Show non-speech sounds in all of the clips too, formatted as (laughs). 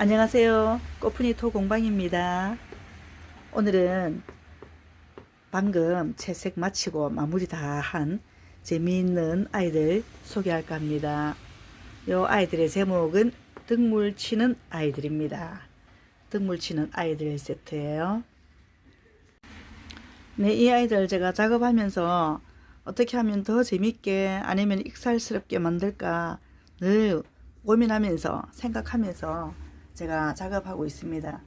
안녕하세요. 꼬프니 토 공방입니다. 오늘은 방금 채색 마치고 마무리 다 한 재미있는 아이들 소개할까 합니다. 요 아이들의 제목은 등물 치는 아이들입니다. 등물 치는 아이들 세트예요. 네, 이 아이들 제가 작업하면서 어떻게 하면 더 재밌게 아니면 익살스럽게 만들까 늘 고민하면서 생각하면서 제가 작업하고 있습니다.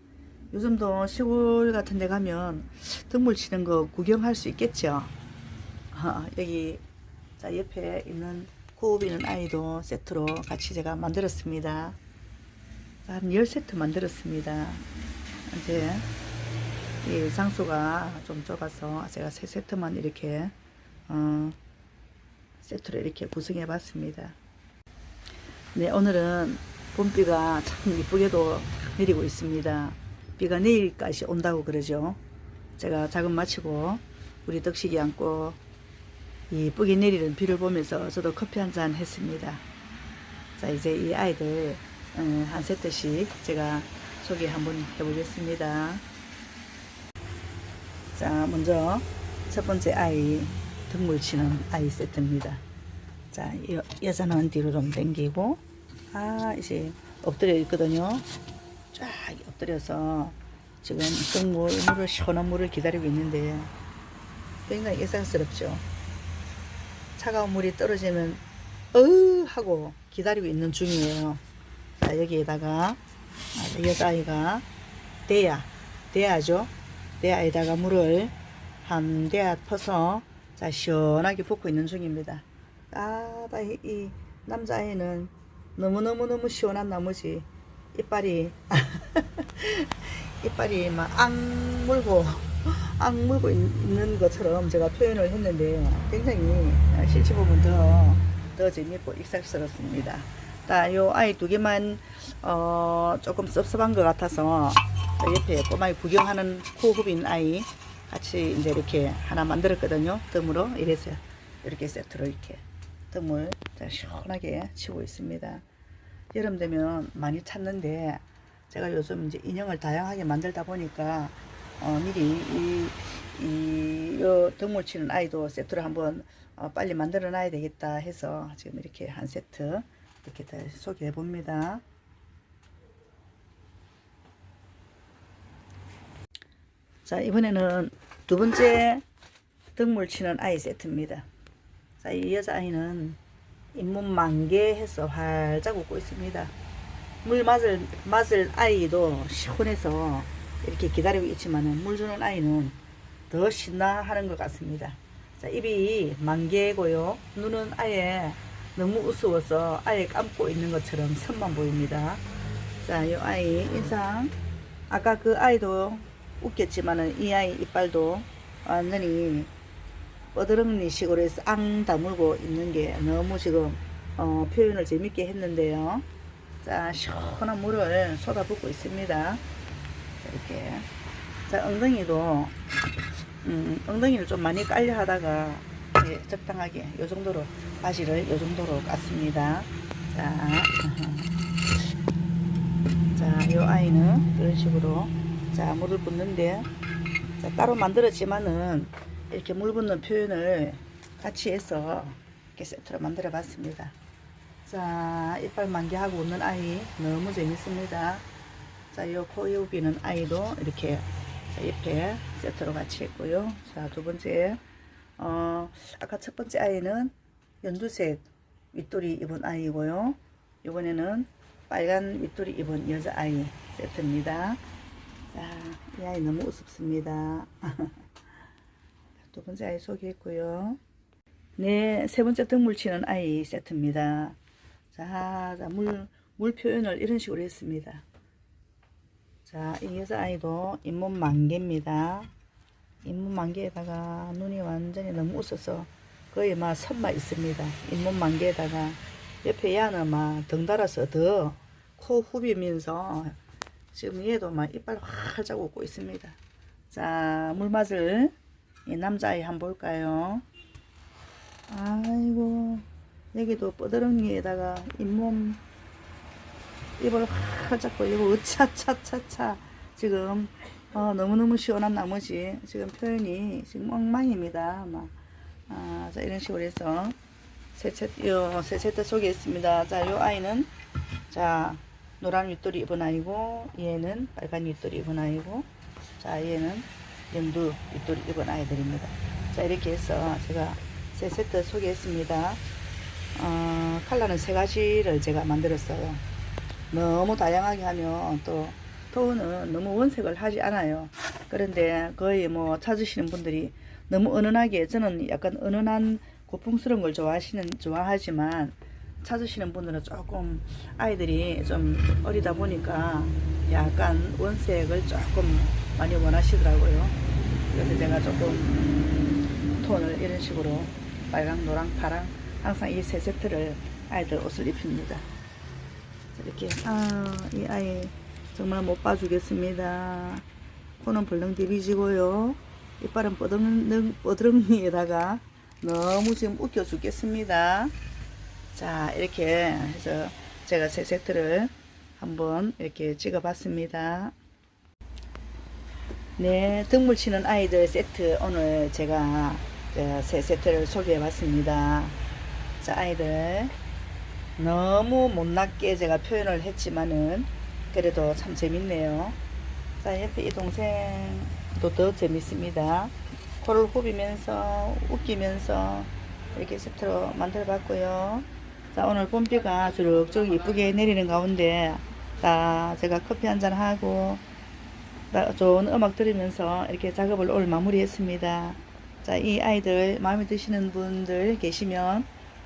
요즘도 시골 같은 데 가면 등물 치는 거 구경할 수 있겠죠. 아, 여기 자 옆에 있는 있는 아이도 세트로 같이 제가 만들었습니다. 한 10세트 만들었습니다. 이제 이 장소가 좀 좁아서 제가 세 세트만 이렇게 어, 세트로 이렇게 구성해 봤습니다. 네, 오늘은 봄비가 참 이쁘게도 내리고 있습니다. 비가 내일까지 온다고 그러죠. 제가 작업 마치고 우리 덕식이 안고 이쁘게 내리는 비를 보면서 저도 커피 한 잔 했습니다. 자, 이제 이 아이들 음, 한 세트씩 제가 소개 한번 해보겠습니다. 자, 먼저 첫 번째 아이 등물 치는 아이 세트입니다. 자, 여, 여자는 뒤로 좀 당기고, 아, 이제 엎드려 있거든요. 쫙 엎드려서 지금 등물, 물을, 시원한 물을 기다리고 있는데 굉장히 예상스럽죠. 차가운 물이 떨어지면, 으 하고 기다리고 있는 중이에요. 자, 여기에다가 아, 여자아이가 대야, 대야죠. 대야에다가 물을 한 대야 퍼서 자, 시원하게 붓고 있는 중입니다. 아, 이 남자아이는 너무너무너무 시원한 나머지 이빨이 (laughs) 이빨이 막 앙 물고 앙 물고 있는 것처럼 제가 표현을 했는데 굉장히 실제 보면 더, 더 재밌고 익살스럽습니다. 자, 요 아이 두 개만 어, 조금 섭섭한 것 같아서 저 옆에 꼬마이 구경하는 호흡인 아이 같이 이제 이렇게 하나 만들었거든요. 덤으로 이래서 이렇게 세트로 이렇게 자, 시원하게 치고 있습니다. 여름 되면 많이 찾는데 제가 요즘 이제 인형을 다양하게 만들다 보니까 어, 미리 이, 이, 요 덤을 치는 아이도 세트로 한번 어, 빨리 만들어 놔야 되겠다 해서 지금 이렇게 한 세트 이렇게 다 소개해 봅니다. 자, 이번에는 두 번째 등물 치는 아이 세트입니다. 자, 이 여자아이는 잇몸 만개해서 활짝 웃고 있습니다. 물 맞을, 맞을 아이도 시원해서 이렇게 기다리고 있지만 물 주는 아이는 더 신나하는 것 같습니다. 자, 입이 만개고요. 눈은 아예 너무 우스워서 아예 감고 있는 것처럼 선만 보입니다. 자, 이 아이 인상. 아까 그 아이도 웃겼지만은 이 아이 이빨도 완전히 뻐드렁니 식으로 해서 앙 다물고 있는 게 너무 지금 어, 표현을 재밌게 했는데요. 자, 시원한 물을 쏟아붓고 있습니다. 자, 이렇게. 자, 엉덩이도, 음, 엉덩이를 좀 많이 깔려 하다가, 예, 적당하게, 요 정도로, 바지를 요 정도로 깠습니다. 자, (laughs) 자, 요 아이는 이런 식으로, 자, 물을 붓는데, 자, 따로 만들었지만은, 이렇게 물 붓는 표현을 같이 해서 이렇게 세트로 만들어 봤습니다. 자, 이빨 만개하고 웃는 아이 너무 재밌습니다. 자, 요 코요비는 아이도 이렇게 자, 옆에 세트로 같이 했고요. 자, 두 번째, 어, 아까 첫 번째 아이는 연두색 윗돌이 입은 아이고요. 이번에는 빨간 윗돌이 입은 여자아이 세트입니다. 자, 이 아이 너무 우습습니다. (laughs) 두 번째 아이 소개했고요. 네, 세 번째 등물 치는 아이 세트입니다. 자, 자 물, 물 표현을 이런 식으로 했습니다. 자, 이 여자아이도 잇몸 만개입니다. 잇몸 만개에다가 눈이 완전히 너무 웃어서 거의 막 선만 있습니다. 잇몸 만개에다가 옆에 얘는 막 덩달아서 더 코 후비면서 지금 얘도 막 이빨 활짝 웃고 있습니다. 자, 물맛을 이 남자아이 한번 볼까요? 아이고, 여기도 뻐드렁이에다가 잇몸 입을 활짝 벌리고 으차차차차 지금 어, 너무너무 시원한 나머지 지금 표현이 지금 엉망입니다. 막, 아, 자 이런 식으로 해서 세 세트, 요, 세 세트 속에 있습니다. 자, 요 아이는 자 노란 윗돌이 입은 아이고 얘는 빨간 윗돌이 입은 아이고 자 얘는 영두 윗돌이 입은 아이들입니다. 자 이렇게 해서 제가 세 세트 소개했습니다. 어, 컬러는 세 가지를 제가 만들었어요. 너무 다양하게 하면 또 토우는 너무 원색을 하지 않아요. 그런데 거의 뭐 찾으시는 분들이 너무 은은하게 저는 약간 은은한 고풍스러운 걸 좋아하시는 좋아하지만 찾으시는 분들은 조금 아이들이 좀 어리다 보니까 약간 원색을 조금 많이 원하시더라고요. 그래서 제가 조금 톤을 이런 식으로 빨강, 노랑, 파랑 항상 이 세 세트를 아이들 옷을 입힙니다. 이렇게 아, 이 아이 정말 못 봐주겠습니다. 코는 벌렁 디비지고요. 이빨은 뻐덩, 뻐드렁니에다가 너무 지금 웃겨 죽겠습니다. 자, 이렇게 해서 제가 세 세트를 한번 이렇게 찍어 봤습니다. 네, 등물 치는 아이들 세트 오늘 제가 어, 세 세트를 소개해 봤습니다. 자, 아이들 너무 못났게 제가 표현을 했지만은 그래도 참 재밌네요. 자, 옆에 이 동생도 더 재밌습니다. 코를 후비면서 웃기면서 이렇게 세트로 만들어 봤고요. 자, 오늘 봄비가 주룩주룩 이쁘게 내리는 가운데 자, 제가 커피 한 잔 하고 나- 좋은 음악 들으면서 이렇게 작업을 오늘 마무리했습니다. 자, 이 아이들 마음에 드시는 분들 계시면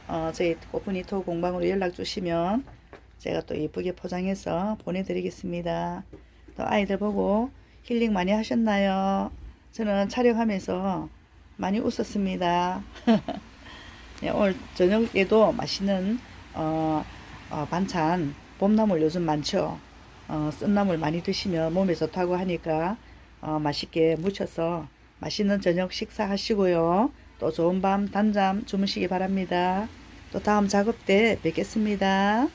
어, 저희 오프니토 공방으로 연락 주시면 제가 또 예쁘게 포장해서 보내드리겠습니다. 또 아이들 보고 힐링 많이 하셨나요? 저는 촬영하면서 많이 웃었습니다. (laughs) 네, 오늘 저녁에도 맛있는 어, 어, 반찬 봄나물 요즘 많죠. 어, 쓴나물 많이 드시면 몸에 좋다고 하니까 어, 맛있게 무쳐서 맛있는 저녁 식사하시고요. 또 좋은 밤 단잠 주무시기 바랍니다. 또 다음 작업 때 뵙겠습니다.